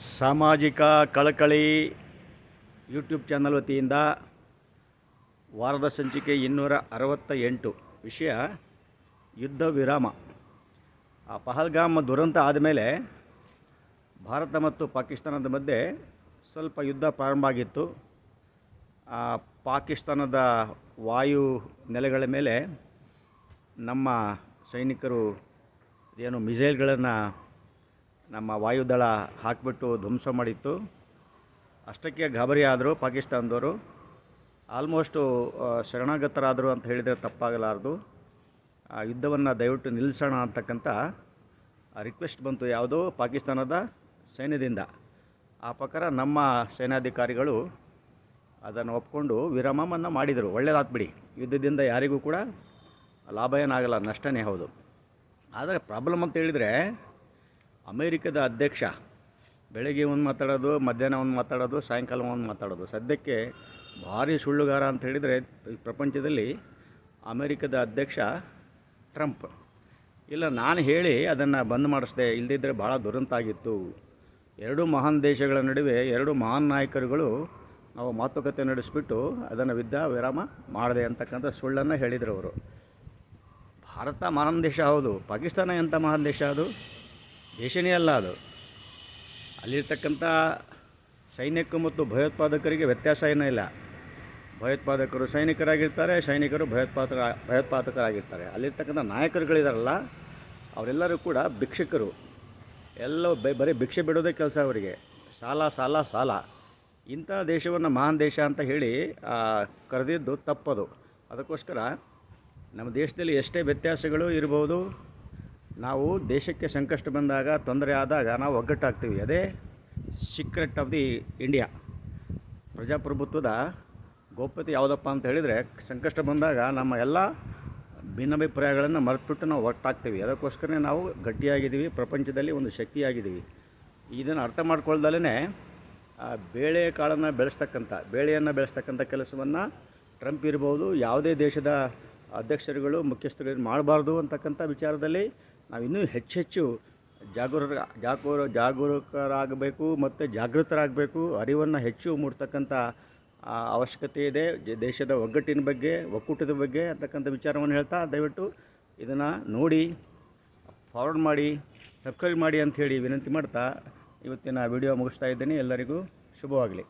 ಸಾಮಾಜಿಕ ಕಳಕಳಿ YouTube channel ವತಿಯಿಂದ ವಾರದ ಸಂಚಿಕೆ ಇನ್ನೂರ ಅರವತ್ತ ಎಂಟು ವಿಷಯ ಯುದ್ಧ ವಿರಾಮ. ಆ ಪಹಲ್ಗಾಮ್ ದುರಂತ ಆದಮೇಲೆ ಭಾರತ ಮತ್ತು ಪಾಕಿಸ್ತಾನದ ಮಧ್ಯೆ ಸ್ವಲ್ಪ ಯುದ್ಧ ಪ್ರಾರಂಭ ಆಗಿತ್ತು. ಆ ಪಾಕಿಸ್ತಾನದ ವಾಯು ನೆಲೆಗಳ ಮೇಲೆ ನಮ್ಮ ಸೈನಿಕರು ಏನು ಮಿಸೈಲ್ಗಳನ್ನು ನಮ್ಮ ವಾಯುದಳ ಹಾಕಿಬಿಟ್ಟು ಧ್ವಂಸ ಮಾಡಿತ್ತು. ಅಷ್ಟಕ್ಕೆ ಗಾಬರಿ ಆದರು ಪಾಕಿಸ್ತಾನದವರು. ಆಲ್ಮೋಸ್ಟು ಶರಣಾಗತರಾದರು ಅಂತ ಹೇಳಿದರೆ ತಪ್ಪಾಗಲಾರದು. ಆ, ಯುದ್ಧವನ್ನು ದಯವಿಟ್ಟು ನಿಲ್ಲಿಸೋಣ ಅಂತಕ್ಕಂಥ ರಿಕ್ವೆಸ್ಟ್ ಬಂತು ಯಾವುದೋ ಪಾಕಿಸ್ತಾನದ ಸೈನ್ಯದಿಂದ. ಆ ಪ್ರಕಾರ ನಮ್ಮ ಸೇನಾಧಿಕಾರಿಗಳು ಅದನ್ನು ಒಪ್ಕೊಂಡು ವಿರಾಮವನ್ನು ಮಾಡಿದರು. ಒಳ್ಳೆಯದಾಗ್ಬಿಡಿ ಯುದ್ಧದಿಂದ ಯಾರಿಗೂ ಕೂಡ ಲಾಭ ಏನಾಗಲ್ಲ, ನಷ್ಟನೇ ಹೌದು. ಆದರೆ ಪ್ರಾಬ್ಲಮ್ ಅಂತ ಹೇಳಿದರೆ ಅಮೇರಿಕದ ಅಧ್ಯಕ್ಷ, ಬೆಳಗ್ಗೆ ಒಂದು ಮಾತಾಡೋದು, ಮಧ್ಯಾಹ್ನ ಒಂದು ಮಾತಾಡೋದು, ಸಾಯಂಕಾಲ ಒಂದು ಮಾತಾಡೋದು. ಸದ್ಯಕ್ಕೆ ಭಾರಿ ಸುಳ್ಳುಗಾರ ಅಂತ ಹೇಳಿದರೆ ಪ್ರಪಂಚದಲ್ಲಿ ಅಮೇರಿಕದ ಅಧ್ಯಕ್ಷ ಟ್ರಂಪ್. ಇಲ್ಲ, ನಾನು ಹೇಳಿ ಅದನ್ನು ಬಂದ್ ಮಾಡಿಸ್ದೆ ಇಲ್ಲದಿದ್ದರೆ ಭಾಳ ದುರಂತ ಆಗಿತ್ತು. ಎರಡು ಮಹಾನ್ ದೇಶಗಳ ನಡುವೆ ಎರಡು ಮಹಾನ್ ನಾಯಕರುಗಳು ನಾವು ಮಾತುಕತೆ ನಡೆಸಿಬಿಟ್ಟು ಅದನ್ನು ವಿದ್ಯಾ ವಿರಾಮ ಮಾಡಿದೆ ಅಂತಕ್ಕಂಥ ಸುಳ್ಳನ್ನು ಹೇಳಿದರು ಅವರು. ಭಾರತ ಮಹಾನ್ ದೇಶ ಹೌದು, ಪಾಕಿಸ್ತಾನ ಎಂಥ ಮಹಾನ್ ದೇಶ ಅದು? ದೇಶನೇ ಅಲ್ಲ ಅದು. ಅಲ್ಲಿರ್ತಕ್ಕಂಥ ಸೈನ್ಯಕ್ಕೂ ಮತ್ತು ಭಯೋತ್ಪಾದಕರಿಗೆ ವ್ಯತ್ಯಾಸ ಏನೂ ಇಲ್ಲ. ಭಯೋತ್ಪಾದಕರು ಸೈನಿಕರಾಗಿರ್ತಾರೆ, ಸೈನಿಕರು ಭಯೋತ್ಪಾದಕ, ಭಯೋತ್ಪಾದಕರಾಗಿರ್ತಾರೆ. ಅಲ್ಲಿರ್ತಕ್ಕಂಥ ನಾಯಕರುಗಳಿದಾರಲ್ಲ, ಅವರೆಲ್ಲರೂ ಕೂಡ ಭಿಕ್ಷಕರು. ಎಲ್ಲ ಬರೀ ಭಿಕ್ಷೆ ಬಿಡೋದೇ ಕೆಲಸ ಅವರಿಗೆ. ಸಾಲ ಸಾಲ ಸಾಲ. ಇಂಥ ದೇಶವನ್ನು ಮಹಾನ್ ದೇಶ ಅಂತ ಹೇಳಿ ಕರೆದಿದ್ದು ತಪ್ಪದು. ಅದಕ್ಕೋಸ್ಕರ ನಮ್ಮ ದೇಶದಲ್ಲಿ ಎಷ್ಟೇ ವ್ಯತ್ಯಾಸಗಳು ಇರ್ಬೋದು ನಾವು ದೇಶಕ್ಕೆ ಸಂಕಷ್ಟ ಬಂದಾಗ, ತೊಂದರೆ ಆದಾಗ ನಾವು ಒಗ್ಗಟ್ಟಾಗ್ತೀವಿ. ಅದೇ ಸೀಕ್ರೆಟ್ ಆಫ್ ದಿ ಇಂಡಿಯಾ ಪ್ರಜಾಪ್ರಭುತ್ವದ ಗೌಪ್ಯತೆ ಯಾವುದಪ್ಪ ಅಂತ ಹೇಳಿದರೆ, ಸಂಕಷ್ಟ ಬಂದಾಗ ನಮ್ಮ ಎಲ್ಲ ಭಿನ್ನಾಭಿಪ್ರಾಯಗಳನ್ನು ಮರೆತುಬಿಟ್ಟು ನಾವು ಒಟ್ಟಾಗ್ತೀವಿ. ಅದಕ್ಕೋಸ್ಕರನೇ ನಾವು ಗಟ್ಟಿಯಾಗಿದ್ದೀವಿ. ಪ್ರಪಂಚದಲ್ಲಿ ಒಂದು ಶಕ್ತಿಯಾಗಿದ್ದೀವಿ. ಇದನ್ನು ಅರ್ಥ ಆ ಬೇಳೆ ಕಾಳನ್ನು ಬೆಳೆಸ್ತಕ್ಕಂಥ, ಬೇಳೆಯನ್ನು ಬೆಳೆಸ್ತಕ್ಕಂಥ ಕೆಲಸವನ್ನು ಟ್ರಂಪ್ ಇರ್ಬೋದು, ಯಾವುದೇ ದೇಶದ ಅಧ್ಯಕ್ಷರುಗಳು, ಮುಖ್ಯಸ್ಥರು ಮಾಡಬಾರ್ದು ಅಂತಕ್ಕಂಥ ವಿಚಾರದಲ್ಲಿ ನಾವು ಇನ್ನೂ ಹೆಚ್ಚೆಚ್ಚು ಜಾಗರೂಕ ಜಾಗೂರ, ಜಾಗರೂಕರಾಗಬೇಕು ಮತ್ತು ಜಾಗೃತರಾಗಬೇಕು. ಅರಿವನ್ನು ಹೆಚ್ಚು ಮೂಡ್ತಕ್ಕಂಥ ಅವಶ್ಯಕತೆ ಇದೆ. ದೇಶದ ಒಗ್ಗಟ್ಟಿನ ಬಗ್ಗೆ, ಒಕ್ಕೂಟದ ಬಗ್ಗೆ ಅಂತಕ್ಕಂಥ ವಿಚಾರವನ್ನು ಹೇಳ್ತಾ ದಯವಿಟ್ಟು ಇದನ್ನು ನೋಡಿ ಫಾರ್ವರ್ಡ್ ಮಾಡಿ ಸಬ್ಸ್ಕ್ರೈಬ್ ಮಾಡಿ ಅಂಥೇಳಿ ವಿನಂತಿ ಮಾಡ್ತಾ ಇವತ್ತಿನ ವಿಡಿಯೋ ಮುಗಿಸ್ತಾ ಇದ್ದೀನಿ. ಎಲ್ಲರಿಗೂ ಶುಭವಾಗಲಿ.